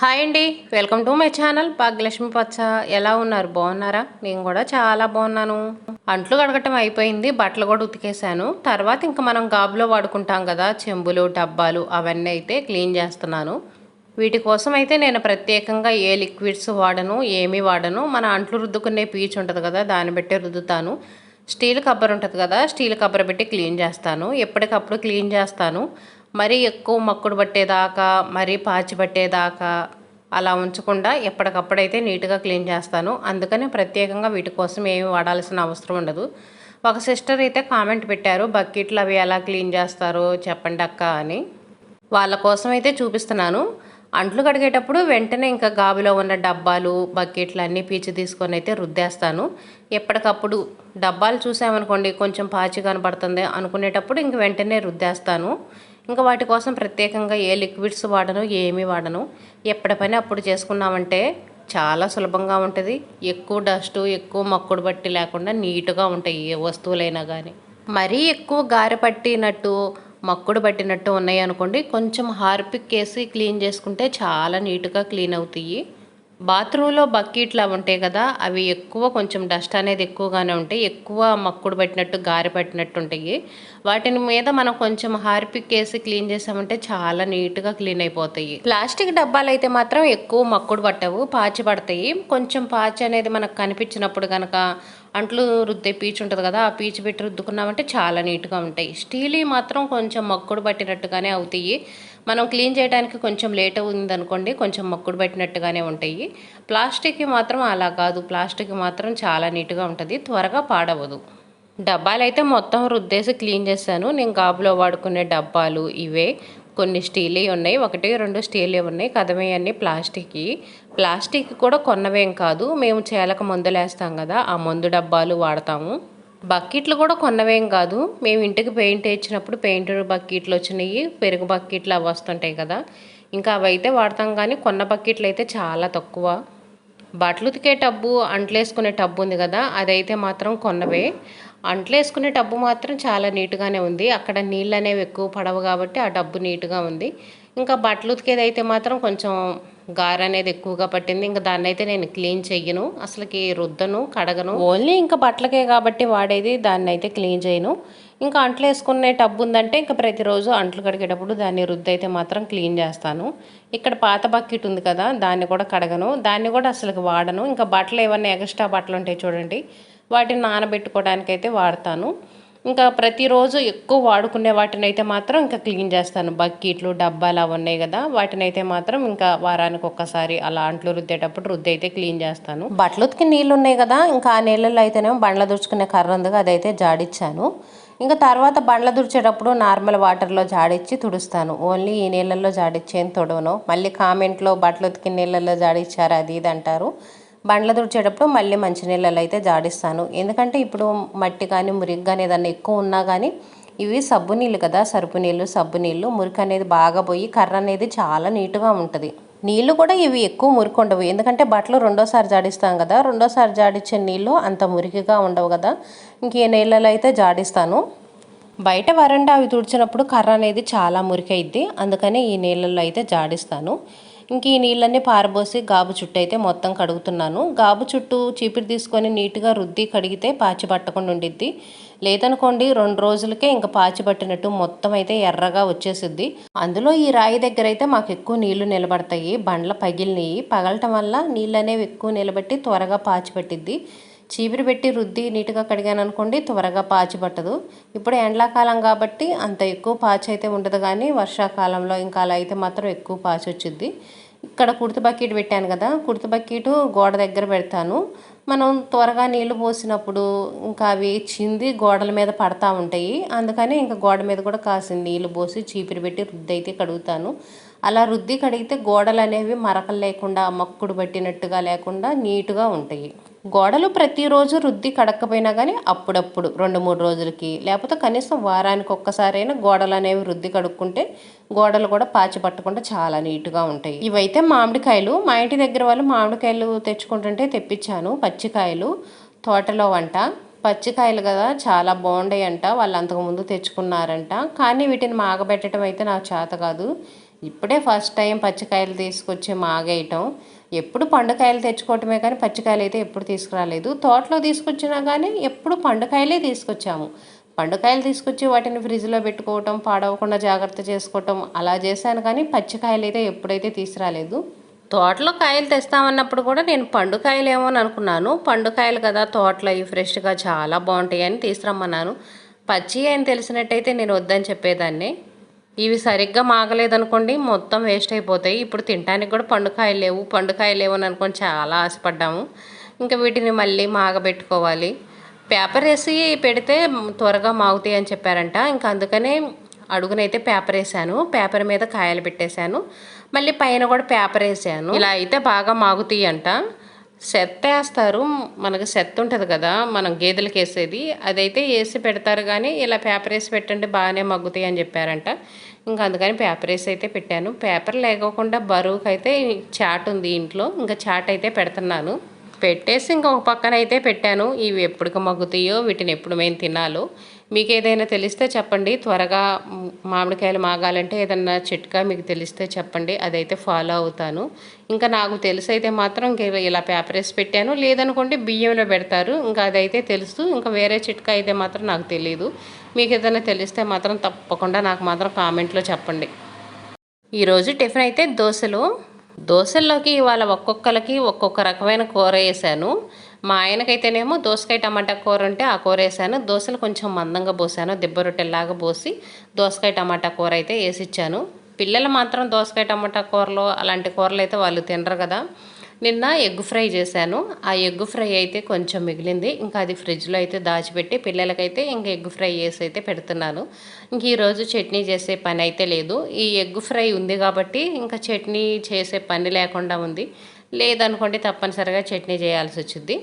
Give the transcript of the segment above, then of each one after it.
Hi అండి. Welcome to my channel Bhagyalakshmi పచ్చ ఎలా ఉన్నారు? బాగున్నారా? నేను కూడా చాలా బాగున్నాను. అంట్లు కడగటం అయిపోయింది బట్టలు కూడా ఉతికేసాను తర్వాత ఇంకా మనం గాబులో వాడుకుంటాం కదా చెంబులు డబ్బాలు అవన్నీ అయితే క్లీన్ చేస్తున్నాను. వీటి కోసం అయితే నేను ప్రత్యేకంగా ఏ లిక్విడ్స్ వాడను ఏమీ వాడను మన అంట్లు రుద్దుకునే పీచ్ ఉంటుంది కదా దాన్ని బట్టి రుద్దుతాను. స్టీల్ కబ్బర్ ఉంటుంది కదా స్టీల్ కబ్బర్ పెట్టి క్లీన్ చేస్తాను. ఎప్పటికప్పుడు క్లీన్ చేస్తాను. మరీ ఎక్కువ మక్కుడు పట్టేదాకా మరీ పాచి పట్టేదాకా అలా ఉంచకుండా ఎప్పటికప్పుడైతే నీట్గా క్లీన్ చేస్తాను. అందుకని ప్రత్యేకంగా వీటి కోసం ఏమి వాడాల్సిన అవసరం ఉండదు. ఒక సిస్టర్ అయితే కామెంట్ పెట్టారు బకెట్లు అవి ఎలా క్లీన్ చేస్తారో చెప్పండి అక్క అని. వాళ్ళ కోసం అయితే చూపిస్తున్నాను. అంట్లు కడిగేటప్పుడు వెంటనే ఇంకా గాబులో ఉన్న డబ్బాలు బకెట్లు అన్నీ పీచి తీసుకొని అయితే రుద్దేస్తాను. ఎప్పటికప్పుడు డబ్బాలు చూసామనుకోండి కొంచెం పాచి కనపడుతుంది అనుకునేటప్పుడు ఇంక వెంటనే రుద్దేస్తాను. ఇంకా వాటి కోసం ప్రత్యేకంగా ఏ లిక్విడ్స్ వాడను ఏమీ వాడను ఎప్పటి పని అప్పుడు చేసుకున్నామంటే చాలా సులభంగా ఉంటుంది. ఎక్కువ డస్ట్ ఎక్కువ మక్కుడు బట్టి లేకుండా నీట్గా ఉంటాయి ఏ వస్తువులైనా కానీ మరీ ఎక్కువ గారె పట్టినట్టు మక్కుడు పట్టినట్టు ఉన్నాయి అనుకోండి కొంచెం హార్పిక్ వేసి క్లీన్ చేసుకుంటే చాలా నీట్గా క్లీన్ అవుతాయి. బాత్రూంలో బకెట్లు అవి ఉంటాయి కదా అవి ఎక్కువ కొంచెం డస్ట్ అనేది ఎక్కువగానే ఉంటాయి. ఎక్కువ మక్కుడు పట్టినట్టు గారి పట్టినట్టు ఉంటాయి. వాటిని మీద మనం కొంచెం హార్పిక్ వేసి క్లీన్ చేసామంటే చాలా నీట్గా క్లీన్ అయిపోతాయి. ప్లాస్టిక్ డబ్బాలు అయితే మాత్రం ఎక్కువ మక్కుడు పట్టవు పాచి పడతాయి. కొంచెం పాచి అనేది మనకు కనిపించినప్పుడు కనుక అంట్లు రుద్దే పీచు ఉంటుంది కదా ఆ పీచు పెట్టి రుద్దుకున్నామంటే చాలా నీట్గా ఉంటాయి. స్టీల్ మాత్రం కొంచెం మక్కుడు పట్టినట్టుగానే అవుతాయి. మనం క్లీన్ చేయడానికి కొంచెం లేట్ అవుతుంది అనుకోండి కొంచెం మక్కుడు పెట్టినట్టుగానే ఉంటాయి. ప్లాస్టిక్ మాత్రం అలా కాదు. ప్లాస్టిక్ మాత్రం చాలా నీట్గా ఉంటుంది. త్వరగా పాడవదు. డబ్బాలు అయితే మొత్తం రుద్దేసి క్లీన్ చేశాను. నేను గాబులో వాడుకునే డబ్బాలు ఇవే. కొన్ని స్టీలే ఉన్నాయి. ఒకటి రెండు స్టీలే ఉన్నాయి. కదమే అన్ని ప్లాస్టిక్ ప్లాస్టిక్ కూడా కొన్నవేం కాదు. మేము చేలక మందులేస్తాం కదా ఆ మందు డబ్బాలు వాడతాము. బకెట్లు కూడా కొన్నవేం కాదు. మేము ఇంటికి పెయింట్ వేయించినప్పుడు పెయింట్ బకెట్లు వచ్చినాయి పెరుగు బకెట్లు అవి వస్తుంటాయి కదా. ఇంకా అవి అయితే వాడతాం కానీ కొన్న బకెట్లు అయితే చాలా తక్కువ. బట్టలు ఉతికే టబ్బు అంట్లేసుకునే టబ్బు ఉంది కదా అదైతే మాత్రం కొన్నవే. అంట్లేసుకునే టబ్బు మాత్రం చాలా నీట్గానే ఉంది. అక్కడ నీళ్ళు అనేవి ఎక్కువ పడవు కాబట్టి ఆ డబ్బు నీట్గా ఉంది. ఇంకా బట్టలు ఉతికేది అయితే మాత్రం కొంచెం గార అనేది ఎక్కువగా పట్టింది. ఇంకా దాన్ని అయితే నేను క్లీన్ చెయ్యను. అసలుకి రుద్దను కడగను. ఓన్లీ ఇంకా బట్టలకే కాబట్టి వాడేది దాన్ని అయితే క్లీన్ చేయను. ఇంకా అంట్లు వేసుకునే టబ్ ఉందంటే ఇంకా ప్రతిరోజు అంట్లు కడిగేటప్పుడు దాన్ని రుద్దైతే అయితే మాత్రం క్లీన్ చేస్తాను. ఇక్కడ పాత బకెట్ ఉంది కదా దాన్ని కూడా కడగను. దాన్ని కూడా అసలు వాడను. ఇంకా బట్టలు ఏమన్నా ఎక్స్ట్రా బట్టలు ఉంటాయి చూడండి వాటిని నానబెట్టుకోవడానికి అయితే వాడతాను. ఇంకా ప్రతిరోజు ఎక్కువ వాడుకునే వాటిని అయితే మాత్రం ఇంకా క్లీన్ చేస్తాను. బకెట్లు డబ్బాలు అవి ఉన్నాయి కదా వాటిని అయితే మాత్రం ఇంకా వారానికి ఒక్కసారి అలా అంట్లు రుద్దేటప్పుడు రుద్ది అయితే క్లీన్ చేస్తాను. బట్టలు ఉతికి నీళ్ళు ఉన్నాయి కదా ఇంకా ఆ నీళ్ళల్లో అయితేనేమో బండ్ల దుడుచుకునే కర్ర ఉందిగా అదైతే జాడిచ్చాను. ఇంకా తర్వాత బండ్ల దుడిచేటప్పుడు నార్మల్ వాటర్లో జాడిచ్చి తుడుస్తాను. ఓన్లీ ఈ నీళ్ళల్లో జాడిచ్చేం తొడవను. మళ్ళీ కామెంట్లో బట్టలు ఉతికి నీళ్ళల్లో జాడిచ్చారు అది ఇది అంటారు. బండ్ల తుడిచేటప్పుడు మళ్ళీ మంచినీళ్ళలో అయితే జాడిస్తాను. ఎందుకంటే ఇప్పుడు మట్టి కానీ మురికి కానీ ఏదన్నా ఎక్కువ ఉన్నా కానీ ఇవి సబ్బు నీళ్ళు కదా సరుపు నీళ్ళు సబ్బు నీళ్ళు మురికి అనేది బాగా పోయి కర్ర అనేది చాలా నీట్గా ఉంటుంది. నీళ్ళు కూడా ఇవి ఎక్కువ మురికి ఉండవు. ఎందుకంటే బట్టలు రెండోసారి జాడిస్తాం కదా రెండోసారి జాడిచ్చే నీళ్ళు అంత మురికిగా ఉండవు కదా. ఇంకే నీళ్ళలో అయితే జాడిస్తాను. బయట వరండా అవి తుడిచినప్పుడు కర్ర అనేది చాలా మురికైద్ది. అందుకని ఈ నీళ్ళల్లో అయితే జాడిస్తాను. ఇంక ఈ నీళ్ళన్నీ పారబోసి గాబు చుట్టూ అయితే మొత్తం కడుగుతున్నాను. గాబు చుట్టూ చీపిరి తీసుకొని నీట్గా రుద్ది కడిగితే పాచి పట్టకుండా ఉండిద్ది. లేదనుకోండి రెండు రోజులకే ఇంకా పాచి పట్టినట్టు మొత్తం అయితే ఎర్రగా వచ్చేసిద్ది. అందులో ఈ రాయి దగ్గర అయితే మాకు ఎక్కువ నీళ్ళు నిలబడతాయి. బండ్ల పగిలినవి పగలటం వల్ల నీళ్ళు అనేవి ఎక్కువ నిలబెట్టి త్వరగా పాచి పట్టిద్ది. చీపిరి పెట్టి రుద్ది నీట్గా కడిగాను అనుకోండి త్వరగా పాచి పట్టదు ఇప్పుడు ఎండాకాలం కాబట్టి అంత ఎక్కువ పాచి అయితే ఉండదు కానీ వర్షాకాలంలో ఇంకా అలా అయితే మాత్రం ఎక్కువ పాచి వచ్చింది ఇక్కడ కుర్తి బకెట్ పెట్టాను కదా కుర్తి బకెట్ గోడ దగ్గర పెడతాను. మనం త్వరగా నీళ్ళు పోసినప్పుడు ఇంకా అవి చింది గోడల మీద పడతా ఉంటాయి. అందుకని ఇంకా గోడ మీద కూడా కాసిన నీళ్ళు పోసి చీపిరి పెట్టి రుద్ది అయితే కడుగుతాను. అలా రుద్ది కడిగితే గోడలు అనేవి మరకలు లేకుండా మక్కుడు పట్టినట్టుగా లేకుండా నీట్గా ఉంటాయి. గోడలు ప్రతిరోజు రుద్ది కడక్కపోయినా కానీ అప్పుడప్పుడు రెండు మూడు రోజులకి. లేకపోతే కనీసం వారానికి ఒక్కసారైనా గోడలు అనేవి రుద్ది కడుక్కుంటే గోడలు కూడా పాచి పట్టకుండా చాలా నీట్గా ఉంటాయి. ఇవైతే మామిడికాయలు. మా ఇంటి దగ్గర వాళ్ళు మామిడికాయలు తెచ్చుకుంటుంటే తెప్పించాను. పచ్చికాయలు తోటలో వంట. పచ్చికాయలు కదా చాలా బాగుండాయి అంట వాళ్ళు అంతకుముందు తెచ్చుకున్నారంట. కానీ వీటిని మాగబెట్టడం అయితే నాకు చేత కాదు. ఇప్పుడే ఫస్ట్ టైం పచ్చికాయలు తీసుకొచ్చి మాగేయటం. ఎప్పుడు పండుకాయలు తెచ్చుకోవటమే కానీ పచ్చికాయలు అయితే ఎప్పుడు తీసుకురాలేదు. తోటలో తీసుకొచ్చినా కానీ ఎప్పుడు పండుకాయలే తీసుకొచ్చాము. పండుకాయలు తీసుకొచ్చి వాటిని ఫ్రిడ్జ్లో పెట్టుకోవటం పాడవకుండా జాగ్రత్త చేసుకోవటం అలా చేశాను కానీ పచ్చికాయలు అయితే ఎప్పుడైతే తీసుకురాలేదు. తోటలో కాయలు తెస్తామన్నప్పుడు కూడా నేను పండుకాయలు ఏమో అని అనుకున్నాను. పండుకాయలు కదా తోటలో అవి ఫ్రెష్గా చాలా బాగుంటాయి అని తీసుకురమ్మన్నాను. పచ్చి అని తెలిసినట్టయితే నేను వద్దని చెప్పేదాన్ని. ఇవి సరిగ్గా మాగలేదనుకోండి మొత్తం వేస్ట్ అయిపోతాయి. ఇప్పుడు తినడానికి కూడా పండుకాయలు లేవు. పండుకాయలు లేవు అని అనుకోని చాలా ఆశపడ్డాము. ఇంకా వీటిని మళ్ళీ మాగబెట్టుకోవాలి. పేపర్ వేసి పెడితే త్వరగా మాగుతాయి అని చెప్పారంట. ఇంకా అందుకనే అడుగునైతే పేపర్ వేసాను. పేపర్ మీద కాయలు పెట్టేశాను. మళ్ళీ పైన కూడా పేపర్ వేసాను. ఇలా అయితే బాగా మాగుతాయి అంట. సెత్త వేస్తారు. మనకు సెత్త ఉంటుంది కదా మనం గేదెలకు వేసేది. అదైతే వేసి పెడతారు కానీ ఇలా పేపర్ వేసి పెట్టండి బాగానే మగ్గుతాయి అని చెప్పారంట. ఇంకా అందుకని పేపర్ వేసి అయితే పెట్టాను. పేపర్ లేకోకుండా బరువుకి అయితే చాట్ ఉంది ఇంట్లో. ఇంకా చాట్ అయితే పెడుతున్నాను. పెట్టేసి ఇంకొక పక్కన అయితే పెట్టాను. ఇవి ఎప్పటికి మగ్గుతాయో వీటిని ఎప్పుడు మేము తినాలో. మీకు ఏదైనా తెలిస్తే చెప్పండి. త్వరగా మామిడికాయలు మాగాలంటే ఏదన్నా చిట్కా మీకు తెలిస్తే చెప్పండి. అదైతే ఫాలో అవుతాను. ఇంకా నాకు తెలిసైతే మాత్రం ఇంకా ఇలా పేపర్ వేసి పెట్టాను. లేదనుకోండి బియ్యంలో పెడతారు. ఇంకా అదైతే తెలుసు. ఇంకా వేరే చిట్కా అయితే మాత్రం నాకు తెలియదు మీకు ఏదైనా తెలిస్తే మాత్రం తప్పకుండా నాకు మాత్రం కామెంట్లో చెప్పండి. ఈరోజు టిఫిన్ అయితే దోశలు. దోశల్లోకి ఇవాళ ఒక్కొక్కరికి ఒక్కొక్క రకమైన కూర వేసాను. మా ఆయనకైతేనేమో దోసకాయ టమాటా కూర ఉంటే ఆ కూర వేసాను. దోశలు కొంచెం మందంగా పోసాను. దిబ్బ రొట్టెలాగా పోసి దోసకాయ టమాటా కూర అయితే వేసి ఇచ్చాను పిల్లలు మాత్రం దోసకాయ టమాటా కూరలు అలాంటి కూరలు అయితే వాళ్ళు తినరు కదా. నిన్న ఎగ్ ఫ్రై చేశాను. ఆ ఎగ్ ఫ్రై అయితే కొంచెం మిగిలింది. ఇంకా అది ఫ్రిడ్జ్లో అయితే దాచిపెట్టి పిల్లలకైతే ఇంకా ఎగ్ ఫ్రై చేసి అయితే పెడుతున్నాను. ఇంక ఈరోజు చట్నీ చేసే పని అయితే లేదు. ఈ ఎగ్ ఫ్రై ఉంది కాబట్టి ఇంకా చట్నీ చేసే పని లేకుండా ఉంది. లేదనుకోండి తప్పనిసరిగా చట్నీ చేయాల్సి వచ్చింది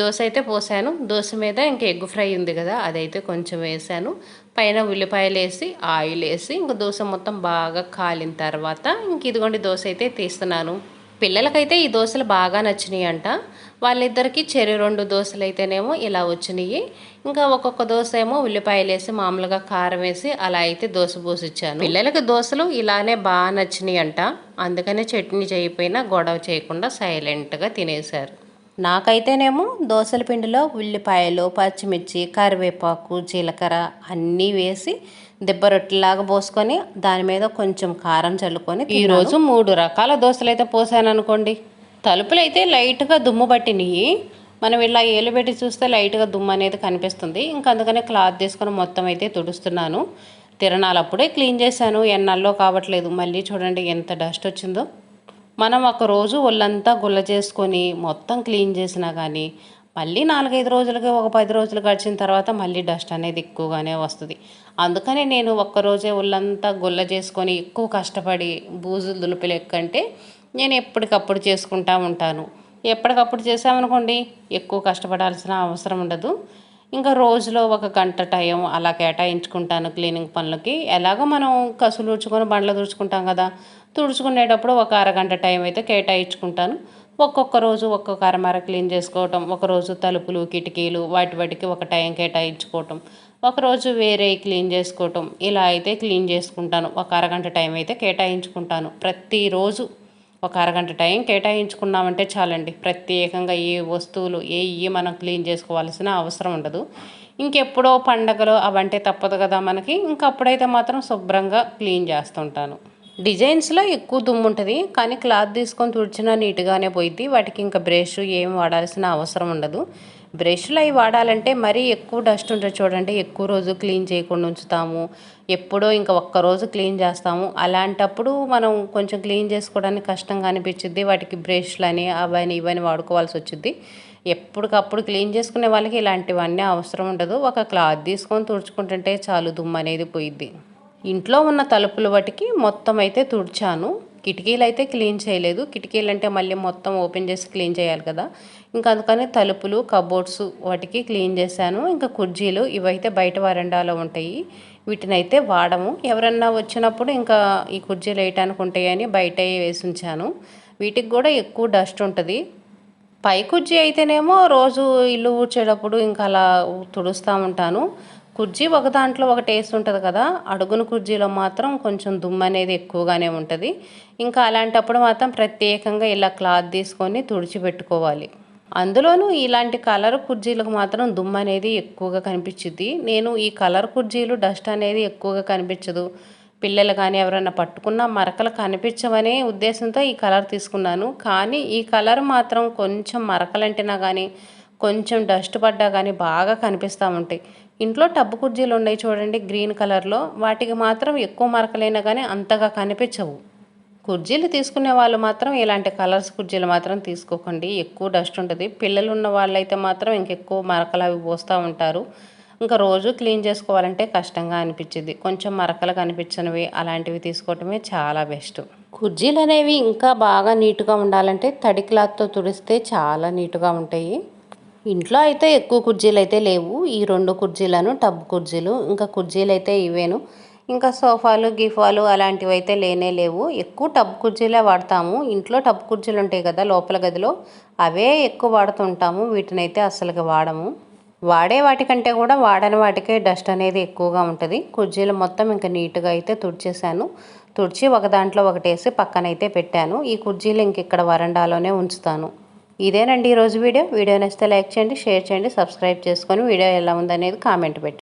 దోశ అయితే పోసాను. దోశ మీద ఇంకా ఎగ్ ఫ్రై ఉంది కదా అదైతే కొంచెం వేసాను. పైన ఉల్లిపాయలు వేసి ఆయిల్ వేసి ఇంకా దోశ మొత్తం బాగా కాలిన తర్వాత ఇంక ఇదిగోండి దోశ అయితే తీస్తున్నాను. పిల్లలకైతే ఈ దోశలు బాగా నచ్చినాయి అంట వాళ్ళిద్దరికి చెరు రెండు దోశలు అయితేనేమో ఇలా వచ్చినాయి. ఇంకా ఒక్కొక్క దోశ ఏమో ఉల్లిపాయలు వేసి మామూలుగా కారం వేసి అలా అయితే దోశ పోసిచ్చాను. పిల్లలకి దోశలు ఇలానే బాగా నచ్చినాయి అంట అందుకనే చట్నీ చేయకపోయినా గొడవ చేయకుండా సైలెంట్గా తినేశారు. నాకైతేనేమో దోశల పిండిలో ఉల్లిపాయలు పచ్చిమిర్చి కరివేపాకు జీలకర్ర అన్నీ వేసి దిబ్బ రొట్టెలాగా పోసుకొని దాని మీద కొంచెం కారం చల్లుకొని ఈరోజు మూడు రకాల దోశలు అయితే పోసాను అనుకోండి తలుపులు అయితే లైట్గా దుమ్ము పట్టినాయి. మనం ఇలా ఏలు పెట్టి చూస్తే లైట్గా దుమ్ము అనేది కనిపిస్తుంది. ఇంకా అందుకనే క్లాత్ తీసుకొని మొత్తం అయితే తుడుస్తున్నాను. తిరణాలప్పుడే క్లీన్ చేశాను. ఎన్నాల్లో కావట్లేదు. మళ్ళీ చూడండి ఎంత డస్ట్ వచ్చిందో. మనం ఒక రోజు ఒళ్ళంతా గుల్ల చేసుకొని మొత్తం క్లీన్ చేసినా కానీ మళ్ళీ నాలుగైదు రోజులకి ఒక పది రోజులు గడిచిన తర్వాత మళ్ళీ డస్ట్ అనేది ఎక్కువగానే వస్తుంది. అందుకనే నేను ఒక్కరోజే ఒళ్ళంతా గుల్ల చేసుకొని ఎక్కువ కష్టపడి బూజులు దులుపులు ఎక్కంటే నేను ఎప్పటికప్పుడు చేసుకుంటా ఉంటాను. ఎప్పటికప్పుడు చేసామనుకోండి ఎక్కువ కష్టపడాల్సిన అవసరం ఉండదు. ఇంకా రోజులో ఒక గంట టైం అలా కేటాయించుకుంటాను క్లీనింగ్ పనులకి. ఎలాగో మనం కసులు తుడుచుకొని బండ్లు తుడుచుకుంటాం కదా తుడుచుకునేటప్పుడు ఒక అరగంట టైం అయితే కేటాయించుకుంటాను. ఒక్కొక్క రోజు ఒక్కొక్క అరమర క్లీన్ చేసుకోవటం ఒకరోజు తలుపులు కిటికీలు వాటి వాటికి ఒక టైం కేటాయించుకోవటం ఒకరోజు వేరే క్లీన్ చేసుకోవటం ఇలా అయితే క్లీన్ చేసుకుంటాను. ఒక అరగంట టైం అయితే కేటాయించుకుంటాను. ప్రతిరోజు ఒక అరగంట టైం కేటాయించుకున్నామంటే చాలండి. ప్రత్యేకంగా ఏ వస్తువులు ఏ మనం క్లీన్ చేసుకోవాల్సిన అవసరం ఉండదు. ఇంకెప్పుడో పండగలు అవంటే తప్పదు కదా మనకి. ఇంకప్పుడైతే మాత్రం శుభ్రంగా క్లీన్ చేస్తుంటాను. డిజైన్స్లో ఎక్కువ దుమ్ము ఉంటుంది కానీ క్లాత్ తీసుకొని తుడిచినా నీట్గానే పోయిద్ది. వాటికి ఇంకా బ్రష్ ఏం వాడాల్సిన అవసరం ఉండదు. బ్రష్లు అవి వాడాలంటే మరీ ఎక్కువ డస్ట్ ఉంటుంది చూడండి. ఎక్కువ రోజు క్లీన్ చేయకుండా ఉంచుతాము. ఎప్పుడో ఇంకా ఒక్కరోజు క్లీన్ చేస్తాము. అలాంటప్పుడు మనం కొంచెం క్లీన్ చేసుకోవడానికి కష్టంగా అనిపించింది వాటికి బ్రష్లు అని అవని ఇవని వాడుకోవాల్సి వచ్చింది ఎప్పటికప్పుడు క్లీన్ చేసుకునే వాళ్ళకి ఇలాంటివన్నీ అవసరం ఉండదు. ఒక క్లాత్ తీసుకొని తుడుచుకుంటుంటే చాలు దుమ్ము అనేది పోయిద్ది. ఇంట్లో ఉన్న తలుపులు వాటికి మొత్తం అయితే తుడిచాను. కిటికీలు అయితే క్లీన్ చేయలేదు. కిటికీలు అంటే మళ్ళీ మొత్తం ఓపెన్ చేసి క్లీన్ చేయాలి కదా. ఇంకా అందుకని తలుపులు కబోర్డ్స్ వాటికి క్లీన్ చేశాను. ఇంకా కుర్జీలు ఇవైతే బయట వరండాలో ఉంటాయి. వీటిని అయితే వాడము. ఎవరన్నా వచ్చినప్పుడు ఇంకా ఈ కుర్జీలు వేయటానికి ఉంటాయని బయట వేసి ఉంచాను. వీటికి కూడా ఎక్కువ డస్ట్ ఉంటుంది. పై కుర్జీ అయితేనేమో రోజు ఇల్లు ఊడ్చేటప్పుడు ఇంకా అలా తుడుస్తూ ఉంటాను. కుర్జీ ఒక దాంట్లో ఒక టేస్ట్ ఉంటుంది కదా అడుగున కుర్జీలో మాత్రం కొంచెం దుమ్ము అనేది ఎక్కువగానే ఉంటుంది. ఇంకా అలాంటప్పుడు మాత్రం ప్రత్యేకంగా ఇలా క్లాత్ తీసుకొని తుడిచిపెట్టుకోవాలి అందులోనూ ఇలాంటి కలర్ కుర్జీలకు మాత్రం దుమ్ము అనేది ఎక్కువగా కనిపించింది నేను ఈ కలర్ కుర్జీలు డస్ట్ అనేది ఎక్కువగా కనిపించదు. పిల్లలు కానీ ఎవరైనా పట్టుకున్న మరకలు కనిపించవనే ఉద్దేశంతో ఈ కలర్ తీసుకున్నాను. కానీ ఈ కలర్ మాత్రం కొంచెం మరకలంటినా కానీ కొంచెం డస్ట్ పడ్డా కానీ బాగా కనిపిస్తూ ఉంటాయి. ఇంట్లో టబ్బు కుర్జీలు ఉన్నాయి చూడండి గ్రీన్ కలర్లో. వాటికి మాత్రం ఎక్కువ మరకలైనా కానీ అంతగా కనిపించవు. కుర్జీలు తీసుకునే వాళ్ళు మాత్రం ఇలాంటి కలర్స్ కుర్జీలు మాత్రం తీసుకోకండి. ఎక్కువ డస్ట్ ఉంటుంది. పిల్లలు ఉన్న వాళ్ళైతే మాత్రం ఇంకెక్కువ మరకలు అవి పోస్తూ ఉంటారు. ఇంకా రోజు క్లీన్ చేసుకోవాలంటే కష్టంగా అనిపించింది కొంచెం మరకలు కనిపించినవి అలాంటివి తీసుకోవటమే చాలా బెస్ట్. కుర్జీలు అనేవి ఇంకా బాగా నీట్గా ఉండాలంటే తడి క్లాత్తో తుడిస్తే చాలా నీట్గా ఉంటాయి. ఇంట్లో అయితే ఎక్కువ కుర్జీలు అయితే లేవు. ఈ రెండు కుర్జీలను టబ్ కుర్జీలు ఇంకా కుర్జీలు అయితే ఇవేను. ఇంకా సోఫాలు గిఫాలు అలాంటివి అయితే లేనే లేవు. ఎక్కువ టబ్ కుర్చీలే వాడతాము. ఇంట్లో టబ్ కుర్చీలు ఉంటాయి కదా లోపల గదిలో అవే ఎక్కువ వాడుతుంటాము. వీటినైతే అస్సలుగా వాడము. వాడే వాటికంటే కూడా వాడని వాటికే డస్ట్ అనేది ఎక్కువగా ఉంటుంది. కుర్చీలు మొత్తం ఇంకా నీట్గా అయితే తుడిచేసాను తుడిచి ఒక దాంట్లో ఒకటేసి పక్కనైతే పెట్టాను. ఈ కుర్చీలు ఇంక ఇక్కడ వరండాలోనే ఉంచుతాను. ఇదేనండి ఈరోజు వీడియో. వీడియో నచ్చితే లైక్ చేయండి షేర్ చేయండి సబ్స్క్రైబ్ చేసుకొని వీడియో ఎలా ఉందనేది కామెంట్ పెట్టండి.